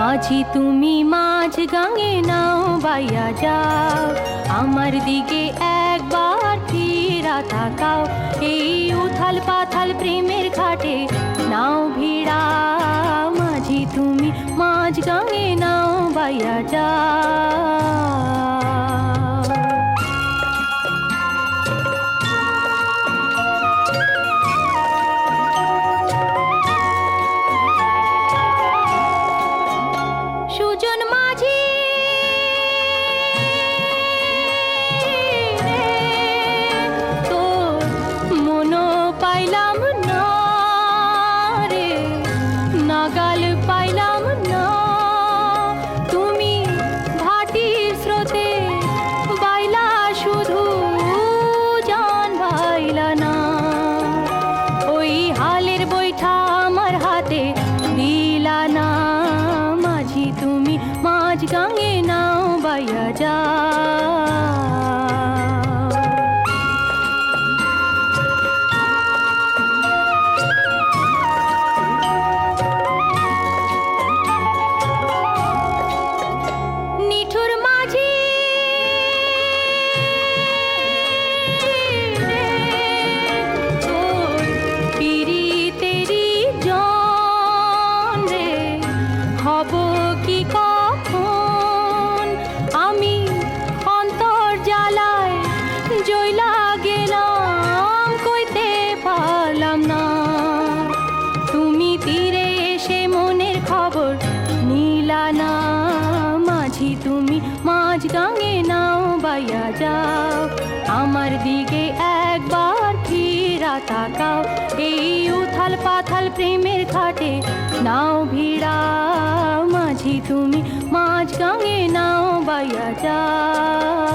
মাঝি তুমি মাঝ গাঙে নাও, বাইয়া যাও। আমার দিকে একবার ফিরা তাকাও, এই উথাল পাথাল প্রেমের ঘাটে নাও ভিড়া। মাঝি তুমি মাঝ গাঙে নাও, বাইয়া যাও। মাঝ গাঙে নাও বাইয়া মাঝ গাঙে নাও, বাইয়া যাও। আমার দিকে একবার ফিরা তাকাও। এই উথাল পাথাল প্রেমের ঘাটে নাও ভিড়া মাঝি তুমি মাঝ গাঙে নাও, বাইয়া যাও।